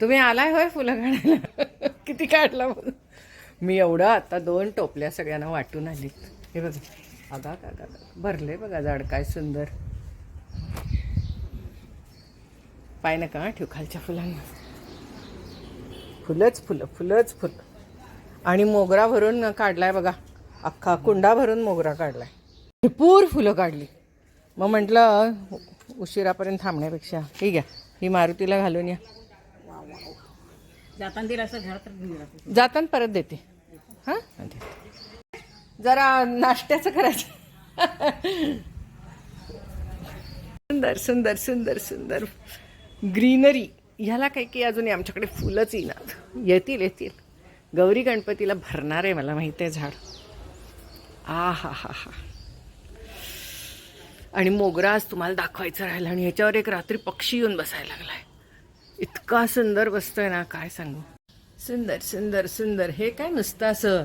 तुम्ही आलाय होय फुलं काढायला? किती काढला म्हणून मी एवढं आता दोन टोपल्या सगळ्यांना वाटून आली हे बघा अगा का का भरले बघा झाड काय सुंदर. पाय नका ठेवू ठेव खालच्या फुलांना. फुलंच फुलं फुलंच फुलं. आणि मोगरा भरून काढलाय बघा. अख्खा कुंडा भरून मोगरा काढलाय. भरपूर फुलं काढली. मग म्हटलं उशिरापर्यंत थांबण्यापेक्षा. ठीक आहे ही मारुतीला घालून या. जाताना दिला असं झाड जाताना परत देते. हां? जरा नाश्त्याचं करायचं. सुंदर सुंदर सुंदर सुंदर. ग्रीनरी. ह्याला काही काही अजून आमच्याकडे फुलंच येणार. येतील येतील. गौरी गणपतीला भरणार आहे मला माहिती आहे झाड. आ हा हा हा आणि मोगरा आज तुम्हाला दाखवायचा राहिला आणि ह्याच्यावर एक रात्री पक्षी येऊन बसायला लागलाय. इतका सुंदर बसतोय ना काय सांगू? सुंदर सुंदर सुंदर. हे काय नुसतं असं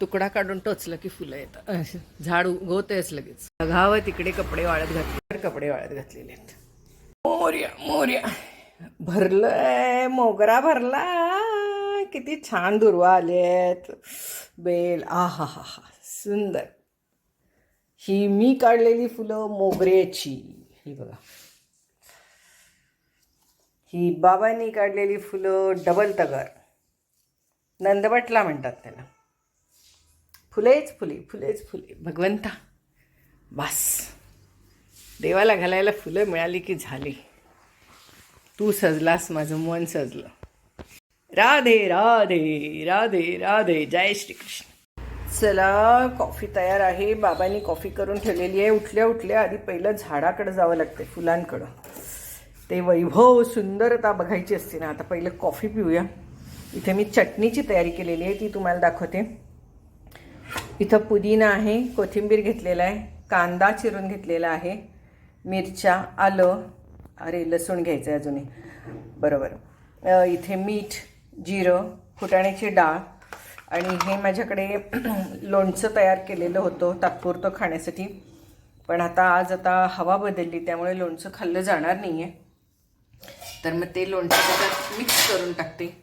तुकडा काढून टोचलं की फुलं येतात. झाड उगवतेच लगेच. बघावं तिकडे कपडे वाळत घातले कपडे वाळत घातलेले आहेत. मोर्या मोर्या. भरलंय मोगरा भरला. किती छान दुर्वा आलेत. बेल आ हा हा हा सुंदर. ही मी काढलेली फुलं मोगऱ्याची. ही बघा. ही बाबांनी काढलेली फुलं डबल तगर. नंदवटला म्हणतात त्याला. फुलेच फुले फुलेच फुले. भगवंता बास. देवाला घालायला फुलं मिळाली की झाली? तू सजलास माझं मन सजलं. राधे राधे राधे राधे. जय श्रीकृष्ण. चला कॉफी तयार आहे. बाबांनी कॉफी करून ठेवलेली आहे. उठल्या उठल्या आधी पहिलं झाडाकडे जावं लागते फुलांकडं. ते वैभव सुंदरता बघायची असते ना आता पहिलं कॉफी पिऊया. इथे मी चटणीची तयारी केलेली आहे ती तुम्हाला दाखवते. इथं पुदिना आहे कोथिंबीर घेतलेला आहे कांदा चिरून घेतलेला आहे मिरच्या आलं अरे लसूण घ्यायचं आहे अजूनही. बरोबर. इथे मीठ जिरं फुटाण्याची डाळ आणि हे माझ्याकडे लोणचं तयार केलेलं होतं तात्पुरतं खाण्यासाठी. पण आता आज आता हवा बदलली त्यामुळे लोणचं खाल्लं जाणार नाही आहे तर मग ते लोणचं त्याच्यात मिक्स करून टाकते.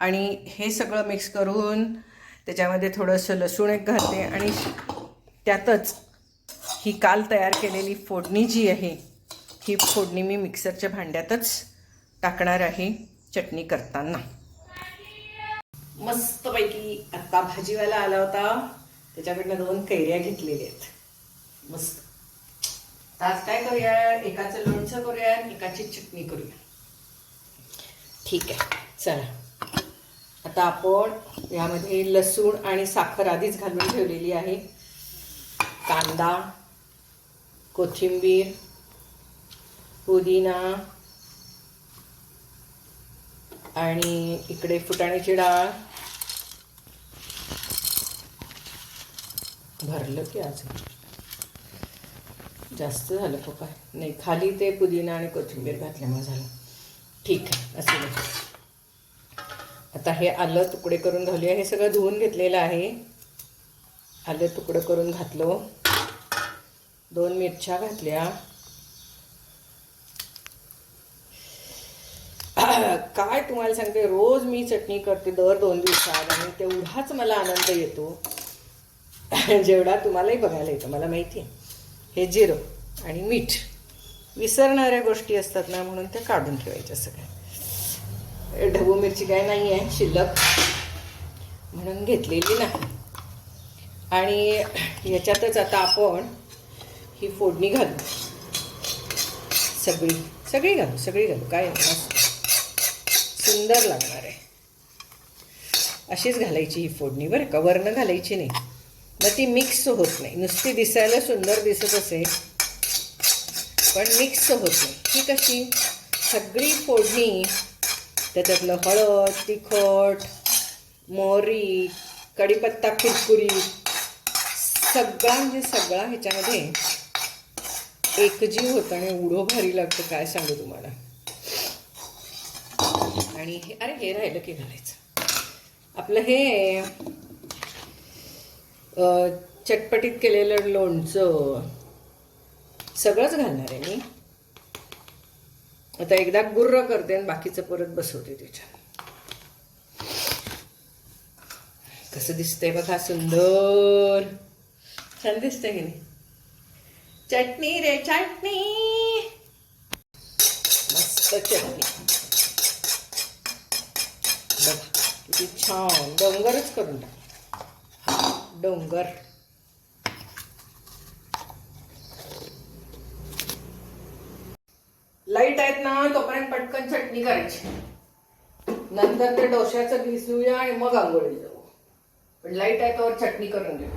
आणि हे सगळं मिक्स करून त्याच्यामध्ये थोडंसं लसूण एक घालते आणि त्यातच ही काल तयार केलेली फोडणी जी आहे ही फोडणी मी मिक्सरच्या भांड्यातच टाकणार आहे चटणी करताना. मस्तपैकी आत्ता भाजीवाला आला होता. त्याच्याकडनं दोन कैऱ्या घेतलेल्या आहेत. मस्त. तर आज काय करूया? एकाचं लोणचं करूया आणि एकाची चटणी करूया. ठीक आहे चला. आता आपण यामध्ये लसूण आणि साखर आधीच घालून ठेवलेली आहे. कांदा कोथिंबीर पुदिना आणि इकडे फुटाण्याची डाळ. भरलं की आज. जास्त झालं पप्पा. नाही खाली ते पुदिना आणि कोथिंबीर घातल्यामुळे झालं. ठीक आहे असं आता हे आलं तुकडे करून घालूया. हे सगळं धुवून घेतलेलं आहे. आलं तुकडं करून घातलं. दोन मिरच्या घातल्या. काय तुम्हाला सांगते रोज मी चटणी करते दर दोन दिवसात आणि तेवढाच मला आनंद येतो. जेवढा तुम्हालाही बघायला येतो मला माहिती आहे. हे जिरं आणि मीठ विसरणाऱ्या गोष्टी असतात ना म्हणून त्या काढून ठेवायच्या सगळ्या. ढबू मिरची काय नाही आहे शिल्लक म्हणून घेतलेली नाही. आणि याच्यातच आता आपण ही फोडणी घालू. सगळी सगळी घालू सगळी घालू काय सुंदर लागणार आहे. अशीच घालायची ही फोडणी बरं का वरनं घालायची नाही. मग ती मिक्स होत नाही. नुसती दिसायला सुंदर दिसत असे पण मिक्स होत नाही. ही कशी? सगळी फोडणी त्याच्यातलं हळद तिखट मोहरी कढीपत्ता कुरकुरी सगळा म्हणजे सगळा ह्याच्यामध्ये एकजीव होतं आणि उडो भारी लागतं काय सांगू तुम्हाला. आणि हे अरे हे राहिलं की घालायचं. आपलं हे चटपटीत केलेलं लोणचं सगळंच घालणार आहे मी. आता एकदा गुर्र करते आणि बाकीचं परत बसवते त्याच्यात. कसं दिसतंय बघा सुंदर. छान दिसतंय की नाही? चटणी रे चटणी. मस्त चटणी. बघा किती छान. डोंगरच करून टाक. डोंगर. लाइट आहेत ना तोपर्यंत पटकन चटणी करायची. नंतर ते डोश्याचं भिजूया आणि मग आंघोळी जाऊ. पण लाइट आहे तोवर चटणी करून घेऊ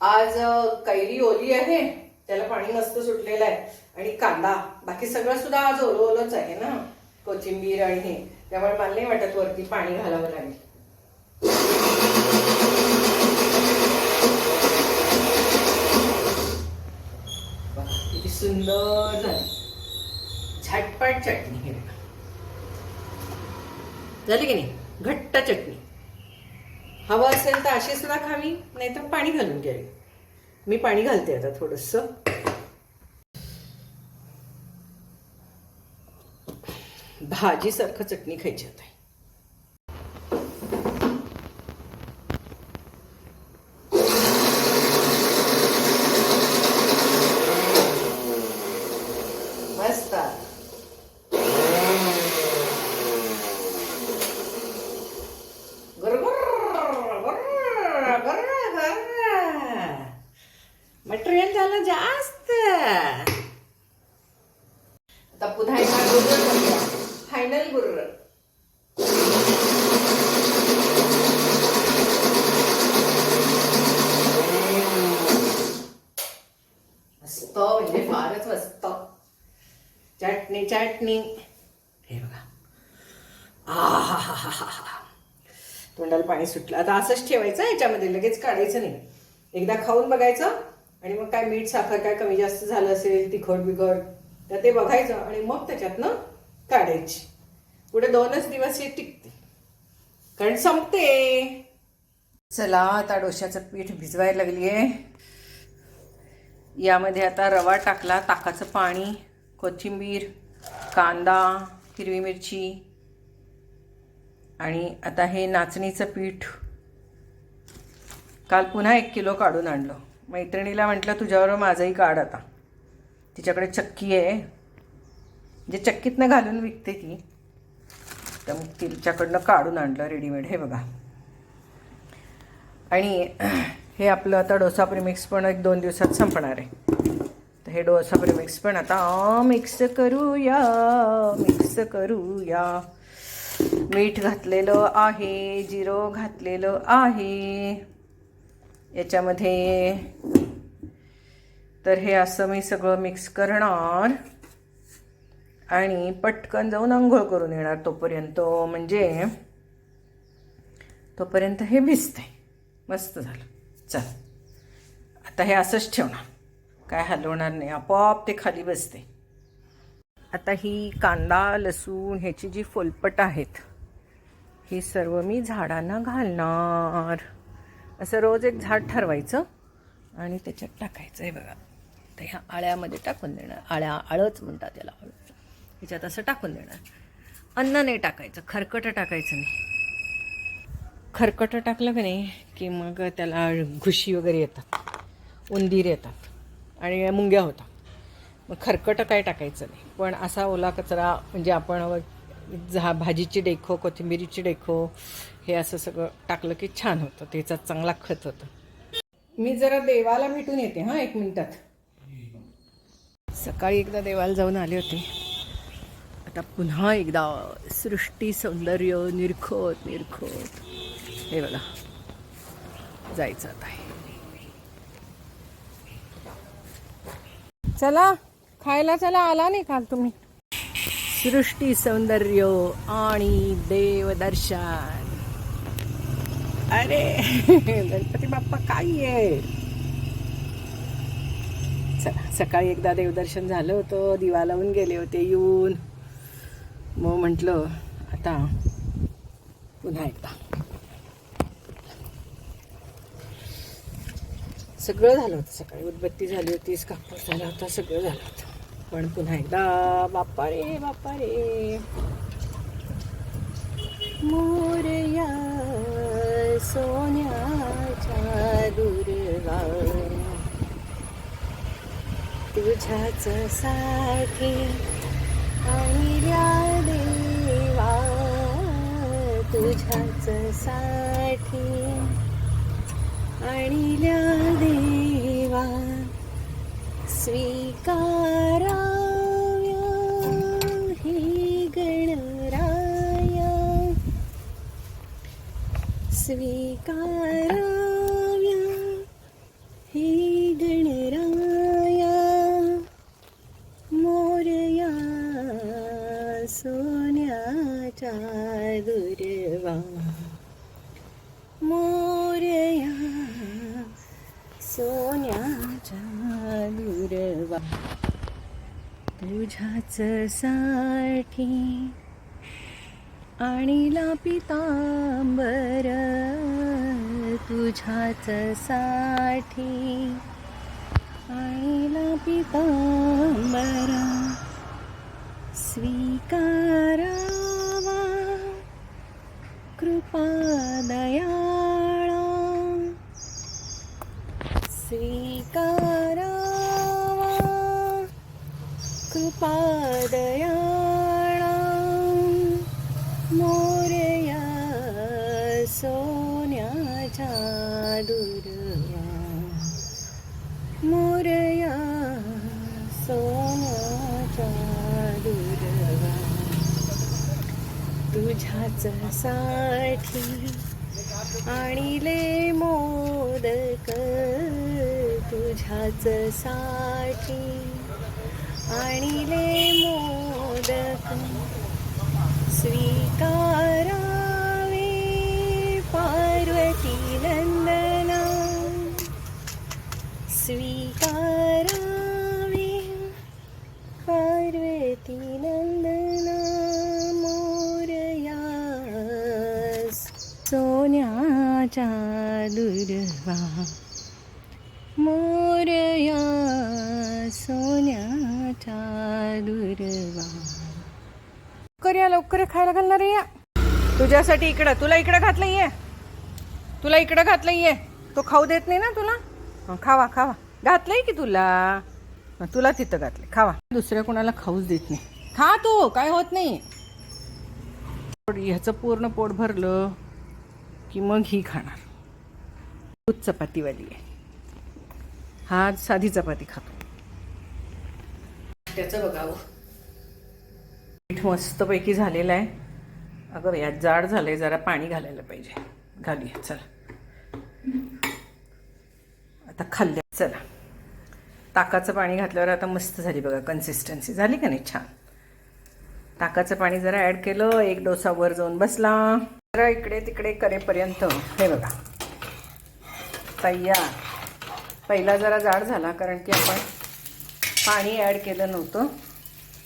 आज अ, कैरी ओली आहे त्याला पाणी मस्त सुटलेलं आहे. आणि कांदा. बाकी सगळं सुद्धा आज ओलं ओलंच आहे ना? कोथिंबीर आणि हे. त्यामुळे मला नाही वाटत वरती पाणी घालावं लागेल. किती सुंदर झाली. झटपट चटणी हे बघा. झाली की नाही? घट्ट चटणी. हवं असेल तर अशी सुद्धा खावी नाहीतर पाणी घालून घ्यावी. मी पाणी घालते आता थोडस. भाजीसारखं चटणी खायची आता मस्त मटेरियल झालं जास्त आता पुन्हा एकदा गुर्र करूया फायनल गुर्र मस्त म्हणजे फारच मस्त चटणी चटणी हे बघा हा तोंडाला पाणी सुटलं आता असंच ठेवायचं याच्यामध्ये लगेच काढायचं नाही एकदा खाऊन बघायचं आणि मग काय मीठ साखर काय कमी जास्त झालं असेल तिखट बिखट तर ते बघायचं आणि मग त्याच्यातनं काढायची पुढे दोनच दिवस हे टिकते कारण संपते चला आता डोश्याचं पीठ भिजवायला लागली आहे यामध्ये आता रवा टाकला ताकाचं पाणी कोथिंबीर कांदा हिरवी मिरची आणि आता हे नाचणीचं पीठ काल पुन्हा एक किलो काढून आणलं. मैत्रिणीला म्हटलं तुझ्यावर माझंही काढ आता. तिच्याकडे चक्की आहे. जे चक्कीतनं घालून विकते ती. तर मग तिच्याकडनं काढून आणलं रेडीमेड हे बघा. आणि हे आपलं आता डोसा प्रिमिक्स पण एक दोन दिवसात संपणार आहे. तर हे डोसा प्रिमिक्स पण आता मिक्स करूया मिक्स करूया. मीठ घातलेलं आहे जिरं घातलेलं आहे. याच्यामध्ये तर हे असं मी सगळं मिक्स करणार. आणि पटकन जाऊन आंघोळ करून येणार तोपर्यंत. म्हणजे तोपर्यंत हे भिजते. मस्त झालं. चल. आता हे असंच ठेवणार. काय हलवणार नाही. आपोआप ते खाली बसते. आता ही कांदा लसूण ह्याची जी फोलपट आहेत ही सर्व मी झाडांना घालणार. असं रोज एक झाड ठरवायचं आणि त्याच्यात टाकायचं आहे बघा. तर ह्या आळ्यामध्ये टाकून देणार. आळ्या आळच म्हणतात त्याला ह्याच्यात असं टाकून देणार. अन्न नाही टाकायचं खरकटं टाकायचं नाही. खरकटं टाकलं का नाही की मग त्याला घुशी वगैरे येतात उंदीर येतात आणि मुंग्या होतात. मग खरकटं काय टाकायचं नाही. पण असा ओला कचरा म्हणजे आपण झा भाजीची डेखो कोथिंबिरीची डेखो हे असं सगळं टाकलं की छान होतं. त्याचा चांगला खत होतं. मी जरा देवाला भेटून येते हां एक मिनटात. सकाळी एकदा देवाला जाऊन आले होते. आता पुन्हा एकदा सृष्टी सौंदर्य निरखत निरखत. हे बघा. जायचं आता. चला. खायला चला आला नाही काल तुम्ही. सृष्टी सौंदर्य आणि देवदर्शन अरे गणपती बाप्पा काय आहे? चला सकाळी एकदा देवदर्शन झालं होतं दिवा लावून गेले होते येऊन. मग म्हटलं आता पुन्हा एकदा. सगळं झालं होतं सकाळी. उदबत्ती झाली होती कापूर झाला होता सगळं झालं होतं. पण पुन्हा एकदा बाप्पा रे बाप्पा रे मोरया सोन्याच्या दुर्वा तुझ्याच साठी आणल्या देवा. तुझ्याच साठी आणल्या देवा. स्वीकाराव्या ही गणराया। स्वीकाराव्या ही गणराया। मोरया सोन्याच्या दुर्वा। मोरया सोन्या दुरवा तुझ्याच साठी आणिला पितांबर तुझ्याच साठी आणिला पितांबर स्वीकारावा कृपा दयाळा स्वीकारावा कृपा मोरया सोन्याच्या दुर्या मोरया सोन्याच्या दुर्वा. तुझ्याच साठी आणिले मोदक तुझ्याच साठी आणिले मोदक स्वीकारावे पार्वती नंदना स्वीकारावे पार्वती नंदना मोरयास सोन्याच्या दुर्वा. मोरया सोन्या लवकर या लवकर खायला घालणार या. तुझ्यासाठी इकडं तुला इकडं घातलं ये तुला इकडं घातलं ये तो खाऊ देत नाही ना तुला? खावा खावा. घातलंय की तुला? तुला तिथं घातले खावा. दुसऱ्या कोणाला खाऊच देत नाही. खा तू काय होत नाही. ह्याचं पूर्ण पोट भरलं की मग ही खाणार. दूध चपातीवाली आहे. हा साधी चपाती खातो. त्याचं बघावं. पीठ मस्तपैकी झालेलं आहे. अगं यात जाड झालं आहे जरा पाणी घालायला पाहिजे. घालूया चला. आता खाल्ल्या चला. ताकाचं पाणी घातल्यावर आता मस्त झाली बघा कन्सिस्टन्सी झाली का नाही? छान. ताकाचं पाणी जरा ॲड केलं एक डोसा वर जाऊन बसला. जरा इकडे तिकडे करेपर्यंत हे बघा. तयार. पहिला जरा जाड झाला कारण की आपण पाणी ॲड केलं नव्हतं.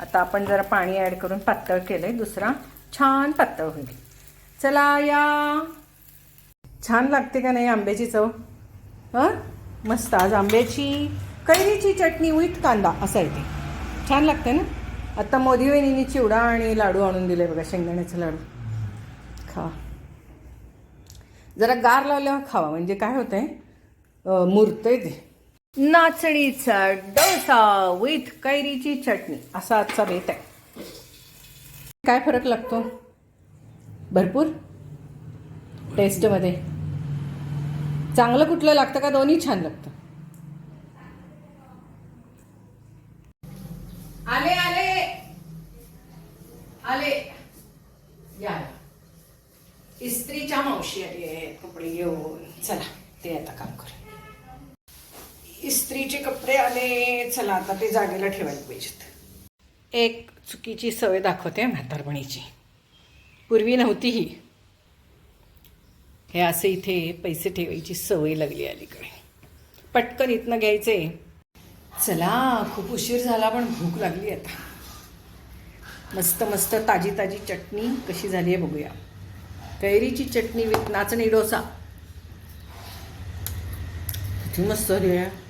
आता आपण जरा पाणी ॲड करून पातळ केलं आहे दुसरा छान पातळ होईल. चला या. छान लागते का नाही आंब्याची चव? हां? मस्त. आज आंब्याची कैरीची चटणी विथ कांदा असं आहे छान लागते ना? आता मोदी वहिनीने चिवडा आणि लाडू आणून दिले बघा शेंगदाण्याचे लाडू. खा. जरा गार लावल्यावर खावा. म्हणजे काय होतं आहे मुरतं आहे ते. नाचणीचा डोसा विथ कैरीची चटणी. असा आजचा बेत आहे. काय फरक लागतो? भरपूर? टेस्टमध्ये. चांगलं कुठलं लागतं का दोन्ही छान लागतं? आले आले. आले. या. इस्त्रीच्या मावशी आली आहे कपडे घेऊन. चला ते आता काम करू इस्त्रीचे कपडे आले चला आता ते जागेला ठेवायला पाहिजेत. एक चुकीची सवय दाखवते म्हातारपणीची. पूर्वी नव्हती ही हे असे इथे पैसे ठेवायची सवय लागली अलीकडे. पटकन इथनं घ्यायचे. चला खूप उशीर झाला पण भूक लागली आता. मस्त मस्त ताजी ताजी चटणी कशी झाली आहे बघूया. कैरीची चटणी विथ नाचणी डोसा. किती मस्त झाली आहे.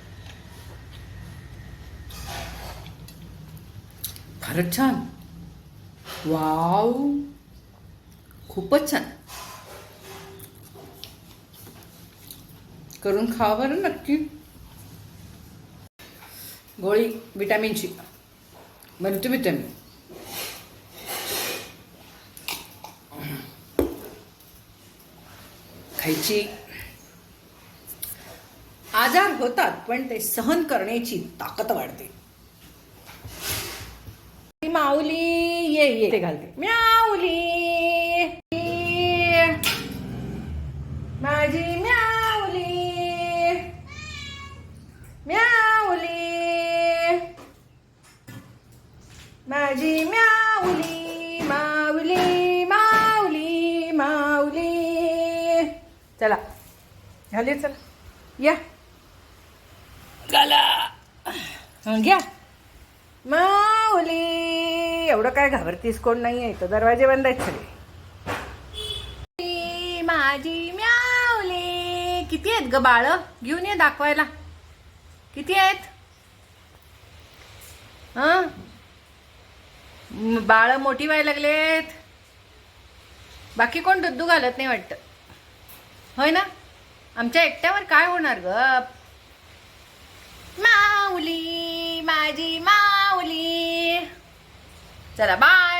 खरंच छान. वाव. खूपच छान. करून खावा बरं नक्की. गोळी विटॅमिनची मल्टीव्हिटॅमिन खायची. आजार होतात पण ते सहन करण्याची ताकद वाढते. माऊली ये ये. ते घालते. म्याऊली. माझी म्याऊली. म्याऊली. माझी म्याऊली माऊली माऊली माऊली. चला. झाले चला. या. चला. घ्या. माऊली. एवढं काय घाबरतीस कोण नाही आहे तर दरवाजे बंद आहेत सगळे. माझी म्यावली. किती आहेत ग बाळ? घेऊन ये दाखवायला. किती आहेत? बाळ मोठी व्हायला लागलेत. बाकी कोण दुद्दू घालत नाही वाटतं. होय ना? आमच्या एकट्यावर काय होणार ग? माऊली माझी माऊली 再来拜。